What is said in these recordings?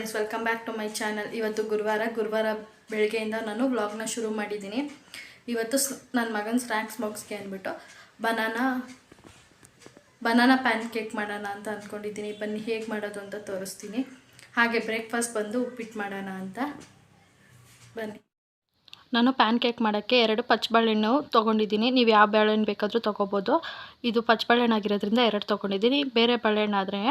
Friends welcome back to my channel ಇವತ್ತು ಗುರುವಾರ ಗುರುವಾರ ಬೆಳಗ್ಗೆಯಿಂದ ನಾನು ವ್ಲಾಗ್ನ ಶುರು ಮಾಡಿದ್ದೀನಿ. ಇವತ್ತು ನನ್ನ ಮಗನ ಸ್ನ್ಯಾಕ್ಸ್ ಬಾಕ್ಸ್ಗೆ ಅಂದ್ಬಿಟ್ಟು ಬನಾನಾ ಬನಾನಾ ಪ್ಯಾನ್ ಕೇಕ್ ಮಾಡೋಣ ಅಂತ ಅಂದ್ಕೊಂಡಿದ್ದೀನಿ ಬನ್ನಿ, ಹೇಗೆ ಮಾಡೋದು ಅಂತ ತೋರಿಸ್ತೀನಿ. ಹಾಗೆ ಬ್ರೇಕ್ಫಾಸ್ಟ್ ಬಂದು ಉಪ್ಪಿಟ್ಟು ಮಾಡೋಣ ಅಂತ. ಬನ್ನಿ. ನಾನು ಪ್ಯಾನ್ ಕೇಕ್ ಮಾಡೋಕ್ಕೆ ಎರಡು ಪಚ್ಚಬಾಳೆಹಣ್ಣು ತೊಗೊಂಡಿದ್ದೀನಿ. ನೀವು ಯಾವ ಬಾಳೆಹಣ್ಣು ಬೇಕಾದರೂ ತೊಗೋಬೋದು. ಇದು ಪಚ್ಚಬಾಳೆಹಣ್ಣು ಆಗಿರೋದ್ರಿಂದ ಎರಡು ತೊಗೊಂಡಿದ್ದೀನಿ. ಬೇರೆ ಬಾಳೆಹಣ್ಣು ಆದರೆ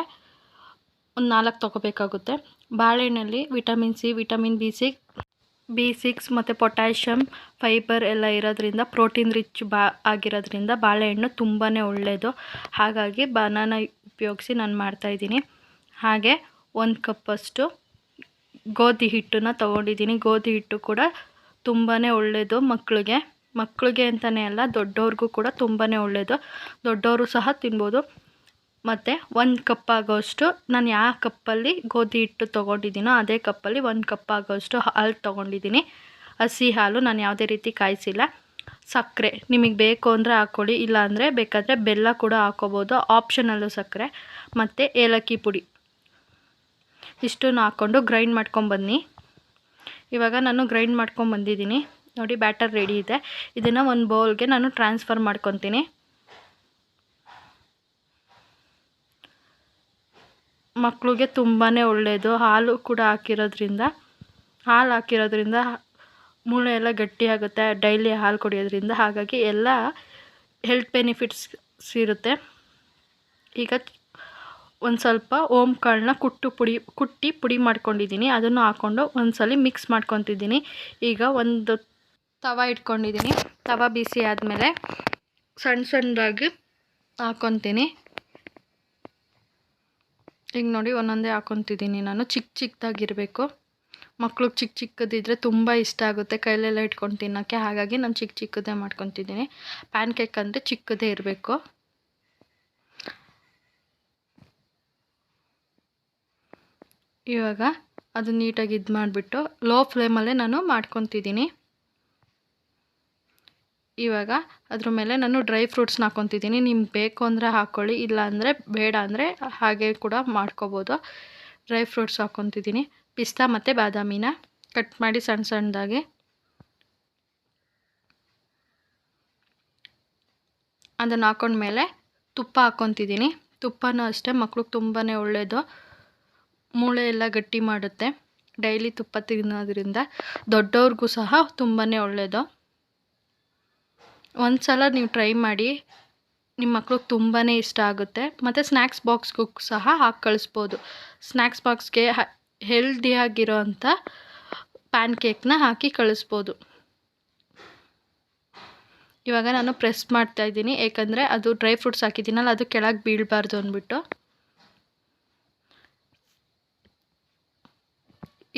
ಒಂದು ನಾಲ್ಕು ತೊಗೋಬೇಕಾಗುತ್ತೆ. ಬಾಳೆಹಣ್ಣಲ್ಲಿ vitamin C, vitamin B six B six ಮತ್ತು ಪೊಟ್ಯಾಷಿಯಮ್ ಫೈಬರ್ ಎಲ್ಲ ಇರೋದ್ರಿಂದ, ಪ್ರೋಟೀನ್ ರಿಚ್ ಬಾ ಆಗಿರೋದ್ರಿಂದ ಬಾಳೆಹಣ್ಣು ತುಂಬಾ ಒಳ್ಳೆಯದು ಹಾಗಾಗಿ ಬನಾನ ಉಪಯೋಗಿಸಿ ನಾನು ಮಾಡ್ತಾಯಿದ್ದೀನಿ ಹಾಗೆ ಒಂದು ಕಪ್ಪಷ್ಟು ಗೋಧಿ ಹಿಟ್ಟನ್ನ ತೊಗೊಂಡಿದ್ದೀನಿ. ಗೋಧಿ ಹಿಟ್ಟು ಕೂಡ ತುಂಬಾ ಒಳ್ಳೆಯದು ಮಕ್ಕಳಿಗೆ ಮಕ್ಕಳಿಗೆ ಅಂತಲೇ ಅಲ್ಲ, ದೊಡ್ಡವ್ರಿಗೂ ಕೂಡ ತುಂಬಾ ಒಳ್ಳೆಯದು ದೊಡ್ಡವರು ಸಹ ತಿನ್ಬೋದು. ಮತ್ತು ಒಂದು ಕಪ್ ಆಗೋಷ್ಟು ನಾನು ಯಾವ ಕಪ್ಪಲ್ಲಿ ಗೋಧಿ ಹಿಟ್ಟು ತೊಗೊಂಡಿದ್ದೀನೋ ಅದೇ ಕಪ್ಪಲ್ಲಿ ಒಂದು ಕಪ್ ಆಗೋಷ್ಟು ಹಾಲು ತೊಗೊಂಡಿದ್ದೀನಿ. ಹಸಿ ಹಾಲು ನಾನು ಯಾವುದೇ ರೀತಿ ಕಾಯಿಸಿಲ್ಲ. ಸಕ್ಕರೆ ನಿಮಗೆ ಬೇಕು ಅಂದರೆ ಹಾಕ್ಕೊಳ್ಳಿ ಇಲ್ಲಾಂದರೆ ಬೇಕಾದರೆ ಬೆಲ್ಲ ಕೂಡ ಹಾಕೋಬೋದು. ಆಪ್ಷನಲ್ಲು ಸಕ್ಕರೆ. ಮತ್ತು ಏಲಕ್ಕಿ ಪುಡಿ. ಇಷ್ಟನ್ನು ಹಾಕ್ಕೊಂಡು ಗ್ರೈಂಡ್ ಮಾಡ್ಕೊಂಬನ್ನಿ. ಇವಾಗ ನಾನು ಗ್ರೈಂಡ್ ಮಾಡ್ಕೊಂಡು ಬಂದಿದ್ದೀನಿ ನೋಡಿ ಬ್ಯಾಟರ್ ರೆಡಿ ಇದೆ. ಇದನ್ನು ಒಂದು ಬೌಲ್ಗೆ ನಾನು ಟ್ರಾನ್ಸ್ಫರ್ ಮಾಡ್ಕೊತೀನಿ. ಮಕ್ಕಳಿಗೆ ತುಂಬಾ ಒಳ್ಳೆಯದು ಹಾಲು ಕೂಡ ಹಾಕಿರೋದ್ರಿಂದ, ಹಾಲು ಹಾಕಿರೋದ್ರಿಂದ ಮೂಳೆ ಎಲ್ಲ ಗಟ್ಟಿಯಾಗುತ್ತೆ ಡೈಲಿ ಹಾಲು ಕುಡಿಯೋದ್ರಿಂದ. ಹಾಗಾಗಿ ಎಲ್ಲ ಹೆಲ್ತ್ ಬೆನಿಫಿಟ್ಸ್ ಇರುತ್ತೆ. ಈಗ ಒಂದು ಸ್ವಲ್ಪ ಓಮ್ ಕಾಳನ್ನ ಕುಟ್ಟು ಪುಡಿ, ಕುಟ್ಟಿ ಪುಡಿ ಮಾಡ್ಕೊಂಡಿದ್ದೀನಿ. ಅದನ್ನು ಹಾಕ್ಕೊಂಡು ಒಂದ್ಸಲ ಮಿಕ್ಸ್ ಮಾಡ್ಕೊತಿದ್ದೀನಿ. ಈಗ ಒಂದು ತವ ಇಟ್ಕೊಂಡಿದ್ದೀನಿ. ತವ ಬಿಸಿ ಆದಮೇಲೆ ಸಣ್ಣ ಸಣ್ಣದಾಗಿ ಹಾಕ್ಕೊತೀನಿ ಈಗ ನೋಡಿ ಒಂದೊಂದೇ ಹಾಕೊತಿದ್ದೀನಿ ನಾನು. ಚಿಕ್ಕ ಚಿಕ್ಕದಾಗಿರಬೇಕು ಮಕ್ಳಿಗೆ ಚಿಕ್ಕ ಚಿಕ್ಕದಿದ್ದರೆ ತುಂಬ ಇಷ್ಟ ಆಗುತ್ತೆ. ಕೈಲೆಲ್ಲ ಇಟ್ಕೊಂಡು ತಿನ್ನೋಕ್ಕೆ ಹಾಗಾಗಿ ನಾನು ಚಿಕ್ಕ ಚಿಕ್ಕದೇ ಮಾಡ್ಕೊತಿದ್ದೀನಿ. ಪ್ಯಾನ್ ಕೇಕ್ ಅಂದರೆ ಚಿಕ್ಕದೇ ಇರಬೇಕು. ಇವಾಗ ಅದು ನೀಟಾಗಿ ಇದು ಮಾಡಿಬಿಟ್ಟು ಲೋ ಫ್ಲೇಮಲ್ಲೇ ನಾನು ಮಾಡ್ಕೊತಿದ್ದೀನಿ. ಇವಾಗ ಅದ್ರ ಮೇಲೆ ನಾನು ಡ್ರೈ ಫ್ರೂಟ್ಸ್ನ ಹಾಕ್ಕೊತಿದ್ದೀನಿ ನಿಮ್ಗೆ ಬೇಕು ಅಂದರೆ ಹಾಕ್ಕೊಳ್ಳಿ ಇಲ್ಲ ಅಂದರೆ ಬೇಡ ಅಂದರೆ ಹಾಗೆ ಕೂಡ ಮಾಡ್ಕೋಬೋದು. ಡ್ರೈ ಫ್ರೂಟ್ಸ್ ಹಾಕ್ಕೊತಿದ್ದೀನಿ ಪಿಸ್ತಾ ಮತ್ತು ಬಾದಾಮಿನ ಕಟ್ ಮಾಡಿ ಸಣ್ಣ ಸಣ್ಣದಾಗಿ. ಅದನ್ನು ಹಾಕೊಂಡ್ಮೇಲೆ ತುಪ್ಪ ಹಾಕ್ಕೊತಿದ್ದೀನಿ ತುಪ್ಪನೂ ಅಷ್ಟೇ, ಮಕ್ಳಿಗೆ ತುಂಬಾ ಒಳ್ಳೆಯದು ಮೂಳೆ ಎಲ್ಲ ಗಟ್ಟಿ ಮಾಡುತ್ತೆ. ಡೈಲಿ ತುಪ್ಪ ತಿನ್ನೋದ್ರಿಂದ ದೊಡ್ಡವ್ರಿಗೂ ಸಹ ತುಂಬಾ ಒಳ್ಳೆಯದು ಒಂದು ಸಲ ನೀವು ಟ್ರೈ ಮಾಡಿ ನಿಮ್ಮ ಮಕ್ಳಿಗೆ ತುಂಬಾ ಇಷ್ಟ ಆಗುತ್ತೆ. ಮತ್ತು ಸ್ನ್ಯಾಕ್ಸ್ ಬಾಕ್ಸ್ಗೂ ಸಹ ಹಾಕಿ ಕಳಿಸ್ಬೋದು. ಸ್ನ್ಯಾಕ್ಸ್ ಬಾಕ್ಸ್ಗೆ ಹೆಲ್ದಿಯಾಗಿರೋ ಅಂಥ ಪ್ಯಾನ್ ಕೇಕ್ನ ಹಾಕಿ ಕಳಿಸ್ಬೋದು. ಇವಾಗ ನಾನು ಪ್ರೆಸ್ ಮಾಡ್ತಾ ಇದ್ದೀನಿ. ಏಕೆಂದರೆ ಅದು ಡ್ರೈ ಫ್ರೂಟ್ಸ್ ಹಾಕಿದ್ದೀನಲ್ಲ, ಅದು ಕೆಳಗೆ ಬೀಳಬಾರ್ದು ಅಂದ್ಬಿಟ್ಟು.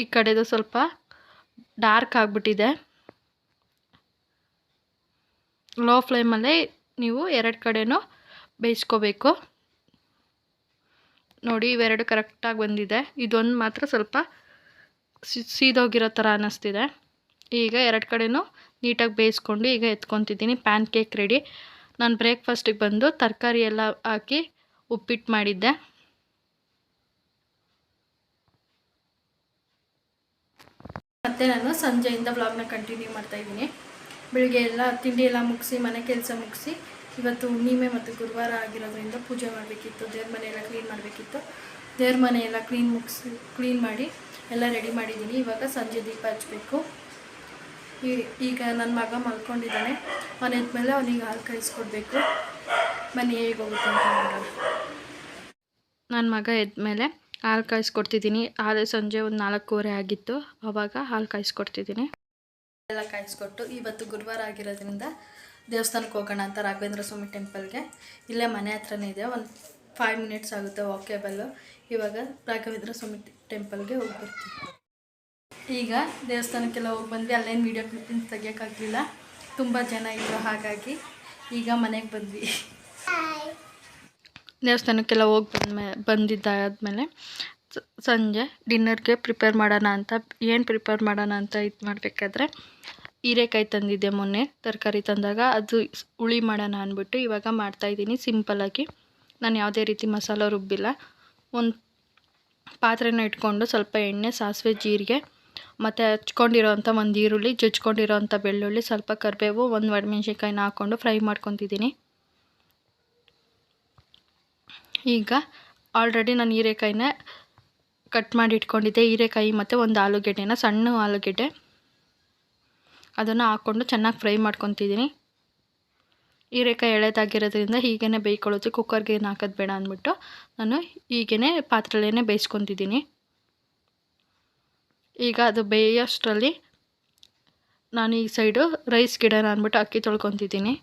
ಈ ಕಡೆದು ಸ್ವಲ್ಪ ಡಾರ್ಕ್ ಆಗಿಬಿಟ್ಟಿದೆ. ಲೋ ಫ್ಲೇಮಲ್ಲೇ ನೀವು ಎರಡು ಕಡೆನೂ ಬೇಯಿಸ್ಕೋಬೇಕು. ನೋಡಿ, ಇವೆರಡು ಕರೆಕ್ಟಾಗಿ ಬಂದಿದೆ. ಇದೊಂದು ಮಾತ್ರ ಸ್ವಲ್ಪ ಸೀದೋಗಿರೋ ಥರ ಅನ್ನಿಸ್ತಿದೆ ಈಗ ಎರಡು ಕಡೆನೂ ನೀಟಾಗಿ ಬೇಯಿಸ್ಕೊಂಡು ಈಗ ಎತ್ಕೊತಿದ್ದೀನಿ. PAN cake ready. ನಾನು ಬ್ರೇಕ್ಫಾಸ್ಟಿಗೆ ಬಂದು ತರಕಾರಿ ಎಲ್ಲ ಹಾಕಿ ಉಪ್ಪಿಟ್ಟು ಮಾಡಿದ್ದೆ. ಮತ್ತು ನಾನು ಸಂಜೆಯಿಂದ ವ್ಲಾಗ್ನ ಕಂಟಿನ್ಯೂ ಮಾಡ್ತಾಯಿದ್ದೀನಿ ಬೆಳಿಗ್ಗೆ ಎಲ್ಲ ತಿಂಡಿ ಎಲ್ಲ ಮುಗಿಸಿ, ಮನೆ ಕೆಲಸ ಮುಗಿಸಿ, ಇವತ್ತು ಹುಣ್ಣಿಮೆ ಮತ್ತು ಗುರುವಾರ ಆಗಿರೋದ್ರಿಂದ ಪೂಜೆ ಮಾಡಬೇಕಿತ್ತು, ದೇವ್ರ ಮನೆ ಕ್ಲೀನ್ ಮಾಡಬೇಕಿತ್ತು. ದೇವ್ರ ಮನೆ ಕ್ಲೀನ್ ಮುಗಿಸಿ ಕ್ಲೀನ್ ಮಾಡಿ ಎಲ್ಲ ರೆಡಿ ಮಾಡಿದ್ದೀನಿ. ಇವಾಗ ಸಂಜೆ ದೀಪ ಹಚ್ಚಬೇಕು ಈಗ ನನ್ನ ಮಗ ಮಲ್ಕೊಂಡಿದ್ದಾನೆ. ಮನೆ ಮೇಲೆ ಅವನಿಗೆ ಹಾಲು ಕಾಯಿಸ್ಕೊಡ್ಬೇಕು ಮನೆ ಹೇಗೆ ಹೋಗುತ್ತೆ ಅಂತ ನೋಡೋಣ. ನನ್ನ ಮಗ ಎದ್ಮೇಲೆ ಹಾಲು ಕಾಯಿಸ್ಕೊಡ್ತಿದ್ದೀನಿ ಆದರೆ ಸಂಜೆ ಒಂದು ನಾಲ್ಕೂವರೆ ಆಗಿತ್ತು. ಆವಾಗ ಹಾಲು ಕಾಯಿಸ್ಕೊಡ್ತಿದ್ದೀನಿ ಎಲ್ಲ ಕಾಯಿಸ್ಕೊಟ್ಟು ಇವತ್ತು ಗುರುವಾರ ಆಗಿರೋದ್ರಿಂದ ದೇವಸ್ಥಾನಕ್ಕೆ ಹೋಗೋಣ ಅಂತ ರಾಘವೇಂದ್ರ ಸ್ವಾಮಿ ಟೆಂಪಲ್ಗೆ. ಇಲ್ಲೇ ಮನೆ ಹತ್ರನೇ ಇದೆ. ಒಂದು ಫೈವ್ ಮಿನಿಟ್ಸ್ ಆಗುತ್ತೆ ವಾಕೇಬಲ್ಲು ಇವಾಗ ರಾಘವೇಂದ್ರ ಸ್ವಾಮಿ ಟೆಂಪಲ್ಗೆ ಹೋಗಿ ಬರ್ತೀವಿ ಈಗ ದೇವಸ್ಥಾನಕ್ಕೆಲ್ಲ ಹೋಗಿ ಬಂದ್ವಿ. ಅಲ್ಲೇನು ವೀಡಿಯೋ ಕ್ಲಿಪ್ಪಿಂಗ್ ತೆಗಿಯೋಕ್ಕಾಗಲಿಲ್ಲ. ತುಂಬ ಜನ ಇದ್ರು ಹಾಗಾಗಿ ಈಗ ಮನೆಗೆ ಬಂದ್ವಿ. ದೇವಸ್ಥಾನಕ್ಕೆಲ್ಲ ಹೋಗಿ ಬಂದ್ಮೇ ಬಂದಿದ್ದಾದಮೇಲೆ ಸಂಜೆ ಡಿನ್ನರ್ಗೆ ಪ್ರಿಪೇರ್ ಮಾಡೋಣ ಅಂತ, ಏನು ಪ್ರಿಪೇರ್ ಮಾಡೋಣ ಅಂತ ಇದು ಮಾಡಬೇಕಾದ್ರೆ ಹೀರೆಕಾಯಿ ತಂದಿದ್ದೆ ಮೊನ್ನೆ, ತರಕಾರಿ ತಂದಾಗ ಅದು ಹುಳಿ ಮಾಡೋಣ ಅಂದ್ಬಿಟ್ಟು ಇವಾಗ ಮಾಡ್ತಾಯಿದ್ದೀನಿ ಸಿಂಪಲಾಗಿ ನಾನು ಯಾವುದೇ ರೀತಿ ಮಸಾಲ ರುಬ್ಬಿಲ್ಲ. ಒಂದು ಪಾತ್ರೆನ ಇಟ್ಕೊಂಡು ಸ್ವಲ್ಪ ಎಣ್ಣೆ, ಸಾಸಿವೆ, ಜೀರಿಗೆ, ಮತ್ತು ಹಚ್ಕೊಂಡಿರೋಂಥ ಒಂದು ಈರುಳ್ಳಿ ಜಜ್ಕೊಂಡಿರೋವಂಥ ಬೆಳ್ಳುಳ್ಳಿ, ಸ್ವಲ್ಪ ಕರಿಬೇವು, ಒಂದು ಒಣಮೆಣ್ಸಿನ್ಕಾಯಿನ ಹಾಕ್ಕೊಂಡು ಫ್ರೈ ಮಾಡ್ಕೊತಿದ್ದೀನಿ. ಈಗ ಆಲ್ರೆಡಿ ನಾನು ಹೀರೆಕಾಯಿನ ಕಟ್ ಮಾಡಿ ಇಟ್ಕೊಂಡಿದ್ದೆ, ಹೀರೆಕಾಯಿ ಮತ್ತು ಒಂದು ಆಲೂಗೆಡ್ಡೆನ ಸಣ್ಣ ಆಲೂಗೆಡ್ಡೆ. ಅದನ್ನು ಹಾಕ್ಕೊಂಡು ಚೆನ್ನಾಗಿ ಫ್ರೈ ಮಾಡ್ಕೊತಿದ್ದೀನಿ. ಹೀರೆಕಾಯಿ ಎಳೆದಾಗಿರೋದ್ರಿಂದ ಹೀಗೇ ಬೇಯ್ಕೊಳ್ಳೋದು, ಕುಕ್ಕರ್ಗೆ ಏನು ಹಾಕೋದು ಬೇಡ ಅಂದ್ಬಿಟ್ಟು ನಾನು ಹೀಗೇ ಪಾತ್ರೆಯಲ್ಲೇ ಬೇಯಿಸ್ಕೊತಿದ್ದೀನಿ. ಈಗ ಅದು ಬೇಯೋಷ್ಟರಲ್ಲಿ ನಾನು ಈ ಸೈಡು ರೈಸ್ ಗಿಡನ ಅಂದ್ಬಿಟ್ಟು ಅಕ್ಕಿ ತೊಳ್ಕೊತಿದ್ದೀನಿ.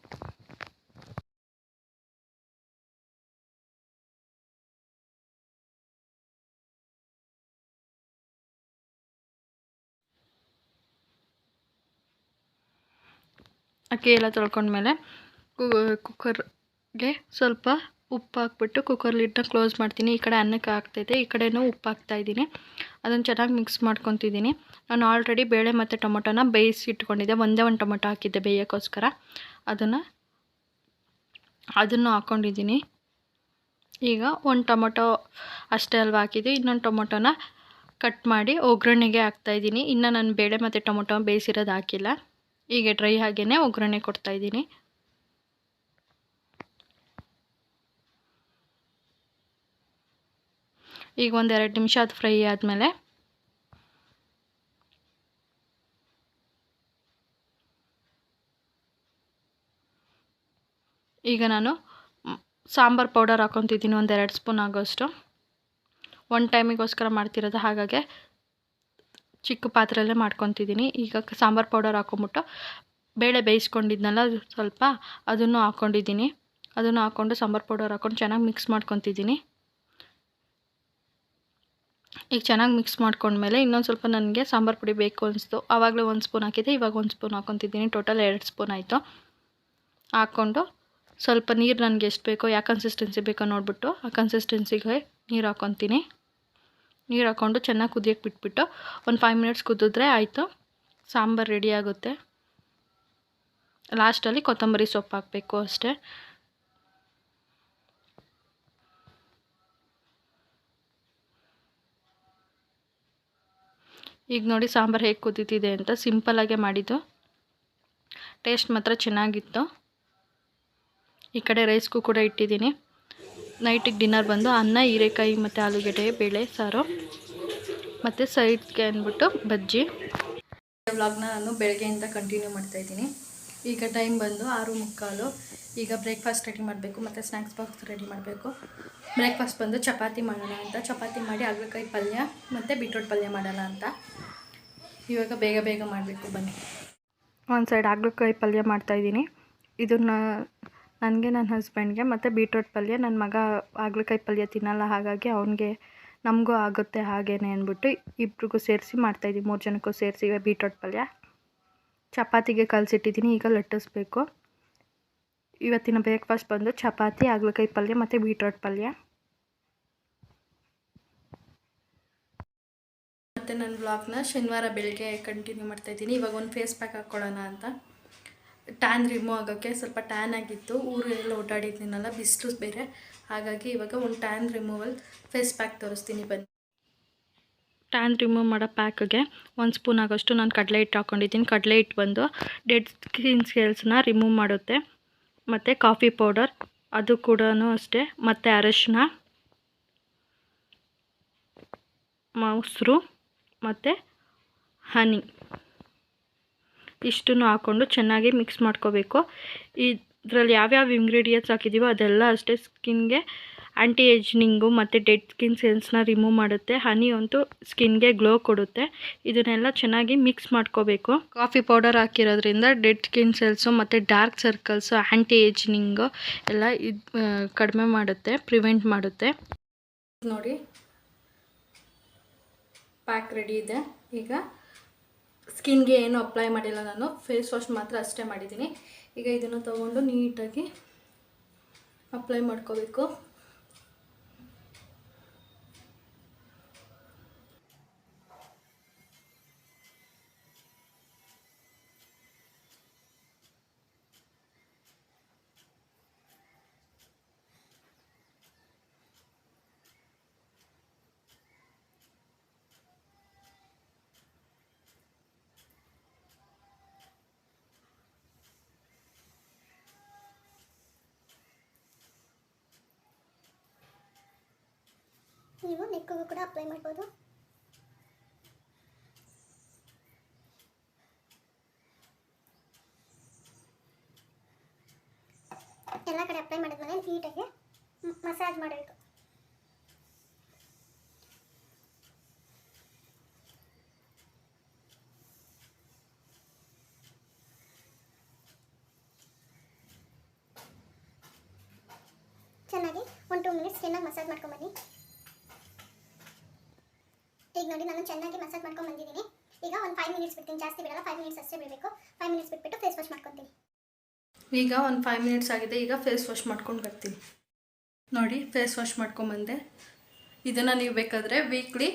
ಅಕ್ಕಿ ಎಲ್ಲ ತೊಳ್ಕೊಂಡ್ಮೇಲೆ ಕುಕ್ಕರ್ಗೆ ಸ್ವಲ್ಪ ಉಪ್ಪು ಹಾಕ್ಬಿಟ್ಟು ಕುಕ್ಕರ್ ಲಿಡ್ನ ಕ್ಲೋಸ್ ಮಾಡ್ತೀನಿ. ಈ ಕಡೆ ಅನ್ನಕ್ಕೆ ಹಾಕ್ತೈತೆ ಈ ಕಡೆನೂ ಉಪ್ಪು ಹಾಕ್ತಾಯಿದ್ದೀನಿ ಅದನ್ನು ಚೆನ್ನಾಗಿ ಮಿಕ್ಸ್ ಮಾಡ್ಕೊತಿದ್ದೀನಿ. ನಾನು ಆಲ್ರೆಡಿ ಬೇಳೆ ಮತ್ತು ಟೊಮೊಟೊನ ಬೇಯಿಸಿ ಇಟ್ಕೊಂಡಿದ್ದೆ. ಒಂದೇ ಒಂದು ಟೊಮೊಟೊ ಹಾಕಿದ್ದೆ ಬೇಯೋಕ್ಕೋಸ್ಕರ. ಅದನ್ನು ಅದನ್ನು ಹಾಕ್ಕೊಂಡಿದ್ದೀನಿ ಈಗ ಒಂದು ಟೊಮೊಟೊ ಅಷ್ಟೇ ಅಲ್ವಾ ಹಾಕಿದ್ದು. ಇನ್ನೊಂದು ಟೊಮೊಟೊನ ಕಟ್ ಮಾಡಿ ಒಗ್ಗರಣೆಗೆ ಹಾಕ್ತಾಯಿದ್ದೀನಿ ಇನ್ನು ನಾನು ಬೇಳೆ ಮತ್ತು ಟೊಮೊಟೊ ಬೇಯಿಸಿರೋದು ಹಾಕಿಲ್ಲ. ಹೀಗೆ ಡ್ರೈ ಹಾಗೇ ಒಗ್ಗರಣೆ ಕೊಡ್ತಾಯಿದ್ದೀನಿ ಈಗ ಒಂದೆರಡು ನಿಮಿಷ ಅದು ಫ್ರೈ ಆದಮೇಲೆ. ಈಗ ನಾನು ಸಾಂಬಾರು ಪೌಡರ್ ಹಾಕೊತಿದ್ದೀನಿ ಒಂದೆರಡು ಸ್ಪೂನ್ ಆಗೋಷ್ಟು. ಒನ್ ಟೈಮಿಗೋಸ್ಕರ ಮಾಡ್ತಿರೋದು ಹಾಗಾಗಿ ಚಿಕ್ಕ ಪಾತ್ರೆಯಲ್ಲೇ ಮಾಡ್ಕೊತಿದ್ದೀನಿ. ಈಗ ಸಾಂಬಾರು ಪೌಡರ್ ಹಾಕೊಂಬಿಟ್ಟು ಬೇಳೆ ಬೇಯಿಸ್ಕೊಂಡಿದ್ನಲ್ಲ ಸ್ವಲ್ಪ ಅದನ್ನು ಹಾಕ್ಕೊಂಡಿದ್ದೀನಿ ಅದನ್ನು ಹಾಕ್ಕೊಂಡು ಸಾಂಬಾರು ಪೌಡರ್ ಹಾಕ್ಕೊಂಡು ಚೆನ್ನಾಗಿ ಮಿಕ್ಸ್ ಮಾಡ್ಕೊತಿದ್ದೀನಿ. ಈಗ ಚೆನ್ನಾಗಿ ಮಿಕ್ಸ್ ಮಾಡ್ಕೊಂಡ್ಮೇಲೆ ಇನ್ನೊಂದು ಸ್ವಲ್ಪ ನನಗೆ ಸಾಂಬಾರು ಪುಡಿ ಬೇಕು ಅನಿಸ್ತು. ಆವಾಗಲೇ ಒಂದು ಸ್ಪೂನ್ ಹಾಕಿದ್ದೆ, ಇವಾಗ ಒಂದು ಸ್ಪೂನ್ ಹಾಕ್ಕೊತಿದ್ದೀನಿ ಟೋಟಲ್ ಎರಡು ಸ್ಪೂನ್ ಆಯಿತು. ಹಾಕ್ಕೊಂಡು ಸ್ವಲ್ಪ ನೀರು ನನಗೆ ಎಷ್ಟು ಬೇಕೋ ಯಾವ ಕನ್ಸಿಸ್ಟೆನ್ಸಿ ಬೇಕೋ ನೋಡಿಬಿಟ್ಟು ಆ ಕನ್ಸಿಸ್ಟೆನ್ಸಿಗೆ ನೀರು ಹಾಕ್ಕೊತೀನಿ ನೀರು ಹಾಕ್ಕೊಂಡು ಚೆನ್ನಾಗಿ ಕುದಿಯೋಕ್ಕೆ ಬಿಟ್ಬಿಟ್ಟು ಒಂದು ಫೈವ್ ಮಿನಿಟ್ಸ್ ಕುದಿದ್ರೆ ಆಯಿತು. ಸಾಂಬಾರು ರೆಡಿ ಆಗುತ್ತೆ. ಲಾಸ್ಟಲ್ಲಿ ಕೊತ್ತಂಬರಿ ಸೊಪ್ಪು ಹಾಕಬೇಕು ಅಷ್ಟೇ. ಈಗ ನೋಡಿ ಸಾಂಬಾರು ಹೇಗೆ ಕುದೀತಿದೆ ಅಂತ ಸಿಂಪಲ್ಲಾಗೆ ಮಾಡಿದ್ದು. ಟೇಸ್ಟ್ ಮಾತ್ರ ಚೆನ್ನಾಗಿತ್ತು. ಈ ಕಡೆ ರೈಸ್ಗೂ ಕೂಡ ಇಟ್ಟಿದ್ದೀನಿ. ನೈಟಿಗೆ ಡಿನ್ನರ್ ಬಂದು ಅನ್ನ ಹೀರೆಕಾಯಿ ಮತ್ತು ಆಲೂಗೆಡ್ಡೆ ಬೇಳೆ ಸಾರು ಮತ್ತು ಸೈಡ್ಗೆ ಅಂದ್ಬಿಟ್ಟು ಬಜ್ಜಿ. ವ್ಲಾಗ್ನ ನಾನು ಬೆಳಗ್ಗೆಯಿಂದ ಕಂಟಿನ್ಯೂ ಮಾಡ್ತಾಯಿದ್ದೀನಿ ಈಗ ಟೈಮ್ ಬಂದು ಆರು ಮುಕ್ಕಾಲು. ಈಗ ಬ್ರೇಕ್ಫಾಸ್ಟ್ ರೆಡಿ ಮಾಡಬೇಕು ಮತ್ತು ಸ್ನ್ಯಾಕ್ಸ್ ಬಾಕ್ಸ್ ರೆಡಿ ಮಾಡಬೇಕು. ಬ್ರೇಕ್ಫಾಸ್ಟ್ ಬಂದು ಚಪಾತಿ ಮಾಡೋಣ ಅಂತ. ಚಪಾತಿ ಮಾಡಿ ಹಾಗಲಕಾಯಿ ಪಲ್ಯ ಮತ್ತು ಬೀಟ್ರೋಟ್ ಪಲ್ಯ ಮಾಡೋಣ ಅಂತ. ಇವಾಗ ಬೇಗ ಬೇಗ ಮಾಡಬೇಕು ಬನ್ನಿ. ಒಂದು ಸೈಡ್ ಹಾಗಲಕಾಯಿ ಪಲ್ಯ ಮಾಡ್ತಾಯಿದ್ದೀನಿ ಇದನ್ನು ನನಗೆ ನನ್ನ ಹಸ್ಬೆಂಡ್ಗೆ ಮತ್ತು ಬೀಟ್ರೋಟ್ ಪಲ್ಯ, ನನ್ನ ಮಗ ಹಾಗಲಕಾಯಿ ಪಲ್ಯ ತಿನ್ನಲ್ಲ, ಹಾಗಾಗಿ ಅವನಿಗೆ ನಮಗೂ ಆಗುತ್ತೆ ಹಾಗೇನೆ ಅಂದ್ಬಿಟ್ಟು ಇಬ್ರಿಗೂ ಸೇರಿಸಿ ಮಾಡ್ತಾಯಿದ್ದೀವಿ ಮೂರು ಜನಕ್ಕೂ ಸೇರಿಸಿ ಬೀಟ್ರೋಟ್ ಪಲ್ಯ. ಚಪಾತಿಗೆ ಕಲಸಿಟ್ಟಿದ್ದೀನಿ ಈಗ ಲಟ್ಟಿಸ್ಬೇಕು. ಇವತ್ತಿನ ಬ್ರೇಕ್ಫಾಸ್ಟ್ ಬಂದು ಚಪಾತಿ, ಹಾಗಲಕಾಯಿ ಪಲ್ಯ ಮತ್ತು ಬೀಟ್ರೋಟ್ ಪಲ್ಯ. ಮತ್ತು ನನ್ನ ಬ್ಲಾಗ್ನ ಶನಿವಾರ ಬೆಳಗ್ಗೆ ಕಂಟಿನ್ಯೂ ಮಾಡ್ತಾಯಿದ್ದೀನಿ ಇವಾಗ ಒಂದು ಫೇಸ್ ಪ್ಯಾಕ್ ಹಾಕ್ಕೊಳ್ಳೋಣ ಅಂತ. ಟ್ಯಾನ್ ರಿಮೂವ್ ಆಗೋಕ್ಕೆ ಸ್ವಲ್ಪ ಟ್ಯಾನ್ ಆಗಿತ್ತು. ಊರೆಲ್ಲ ಓಡಾಡಿದ್ದೀನಲ್ಲ ಬಿಸಿಲು ಬೇರೆ. ಹಾಗಾಗಿ ಇವಾಗ ಒಂದು ಟ್ಯಾನ್ ರಿಮೂವಲ್ ಫೇಸ್ ಪ್ಯಾಕ್ ತೋರಿಸ್ತೀನಿ ಬನ್ನಿ. ಟ್ಯಾನ್ ರಿಮೂವ್ ಮಾಡೋ ಪ್ಯಾಕ್ಗೆ ಒಂದು ಸ್ಪೂನ್ ಆಗೋಷ್ಟು ನಾನು ಕಡಲೆ ಹಿಟ್ಟು ಹಾಕ್ಕೊಂಡಿದ್ದೀನಿ ಕಡಲೆ ಹಿಟ್ಟು ಬಂದು ಡೆಡ್ ಸ್ಕಿನ್ ಸ್ಕೇಲ್ಸ್ನ ರಿಮೂವ್ ಮಾಡುತ್ತೆ. ಮತ್ತು ಕಾಫಿ ಪೌಡರ್ ಅದು ಕೂಡ ಅಷ್ಟೇ. ಮತ್ತು ಅರಶಿನ, ಮೊಸರು, ಮತ್ತು ಹನಿ ಇಷ್ಟನ್ನು ಹಾಕ್ಕೊಂಡು ಚೆನ್ನಾಗಿ ಮಿಕ್ಸ್ ಮಾಡ್ಕೋಬೇಕು. ಇದರಲ್ಲಿ ಯಾವ್ಯಾವ ಇಂಗ್ರೀಡಿಯೆಂಟ್ಸ್ ಹಾಕಿದ್ದೀವೋ ಅದೆಲ್ಲ ಅಷ್ಟೇ ಸ್ಕಿನ್ಗೆ ಆ್ಯಂಟಿ ಏಜ್ನಿಂಗು ಮತ್ತು ಡೆಡ್ ಸ್ಕಿನ್ ಸೆಲ್ಸ್ನ ರಿಮೂವ್ ಮಾಡುತ್ತೆ. ಹನಿ ಅಂತೂ ಸ್ಕಿನ್ಗೆ ಗ್ಲೋ ಕೊಡುತ್ತೆ. ಇದನ್ನೆಲ್ಲ ಚೆನ್ನಾಗಿ ಮಿಕ್ಸ್ ಮಾಡ್ಕೋಬೇಕು. ಕಾಫಿ ಪೌಡರ್ ಹಾಕಿರೋದ್ರಿಂದ ಡೆಡ್ ಸ್ಕಿನ್ ಸೆಲ್ಸು ಮತ್ತು ಡಾರ್ಕ್ ಸರ್ಕಲ್ಸು ಆ್ಯಂಟಿ ಏಜ್ನಿಂಗು ಎಲ್ಲ ಇದು ಕಡಿಮೆ ಮಾಡುತ್ತೆ ಪ್ರಿವೆಂಟ್ ಮಾಡುತ್ತೆ. ನೋಡಿ ಪ್ಯಾಕ್ ರೆಡಿ ಇದೆ. ಈಗ ಸ್ಕಿನ್ಗೆ ಏನು ಅಪ್ಲೈ ಮಾಡಿಲ್ಲ ನಾನು, ಫೇಸ್ ವಾಶ್ ಮಾತ್ರ ಅಷ್ಟೇ ಮಾಡಿದ್ದೀನಿ. ಈಗ ಇದನ್ನು ತೊಗೊಂಡು ನೀಟಾಗಿ ಅಪ್ಲೈ ಮಾಡ್ಕೋಬೇಕು. ನೀವು ನೆಕ್ಕಿಗೂ ಕೂಡ ಅಪ್ಲೈ ಮಾಡ್ಬೋದು. ಎಲ್ಲ ಕಡೆ ಅಪ್ಲೈ ಮಾಡಿದ್ಮೇಲೆ ನೀಟಾಗಿ ಮಸಾಜ್ ಮಾಡಬೇಕು ಚೆನ್ನಾಗಿ ಒಂದು ಟೂ ಮಿನಿಟ್ಸ್ ಚೆನ್ನಾಗಿ ಮಸಾಜ್ ಮಾಡ್ಕೊಂಬನ್ನಿ ಈಗ ನೋಡಿ, ನಾನು ಚೆನ್ನಾಗಿ ಮಸಾಜ್ ಮಾಡ್ಕೊಂಡು ಬಂದಿದ್ದೀನಿ. ಈಗ ಒಂದು ಫೈವ್ ಮಿನಿಟ್ಸ್ ಬಿಡ್ತೀನಿ. ಜಾಸ್ತಿ ಬಿಡಲ್ಲ ಫೈವ್ ಮಿನಿಟ್ಸ್ ಅಷ್ಟೇ ಬಿಡಬೇಕು. ಫೈವ್ ಮಿನಿಟ್ಸ್ ಬಿಟ್ಬಿಟ್ಟು ಫೇಸ್ ವಾಶ್ ಮಾಡ್ಕೊತೀನಿ. ಈಗ ಒಂದು ಫೈವ್ ಮಿನಿಟ್ಸ್ ಆಗಿದೆ. ಈಗ ಫೇಸ್ ವಾಶ್ ಮಾಡ್ಕೊಂಡು ಬರ್ತೀನಿ. ನೋಡಿ ಫೇಸ್ ವಾಶ್ ಮಾಡ್ಕೊಂಬಂದೆ ಇದನ್ನು ನೀವು ಬೇಕಾದರೆ ವೀಕ್ಲಿ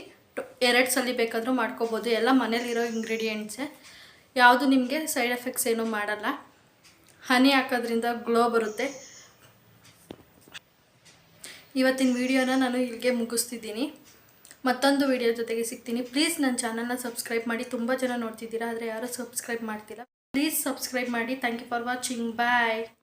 ಎರಡು ಸಲ ಬೇಕಾದರೂ ಮಾಡ್ಕೋಬೋದು. ಎಲ್ಲ ಮನೇಲಿರೋ ಇಂಗ್ರೀಡಿಯೆಂಟ್ಸೇ ಯಾವುದು ನಿಮಗೆ ಸೈಡ್ ಎಫೆಕ್ಟ್ಸ್ ಏನೂ ಮಾಡಲ್ಲ. ಹನಿ ಹಾಕೋದ್ರಿಂದ ಗ್ಲೋ ಬರುತ್ತೆ. ಇವತ್ತಿನ ವಿಡಿಯೋನ ನಾನು ಇಲ್ಲಿಗೆ ಮುಗಿಸ್ತಿದ್ದೀನಿ. ಮತ್ತೊಂದು ವಿಡಿಯೋ ಜೊತೆಗೆ ಸಿಗ್ತೀನಿ. ಪ್ಲೀಸ್ ನನ್ನ ಚಾನಲ್ನ ಸಬ್ಸ್ಕ್ರೈಬ್ ಮಾಡಿ. ತುಂಬ ಜನ ನೋಡ್ತಿದ್ದೀರಾ, ಆದರೆ ಯಾರೂ ಸಬ್ಸ್ಕ್ರೈಬ್ ಮಾಡ್ತಿಲ್ಲ. ಪ್ಲೀಸ್ ಸಬ್ಸ್ಕ್ರೈಬ್ ಮಾಡಿ. Thank you for watching bye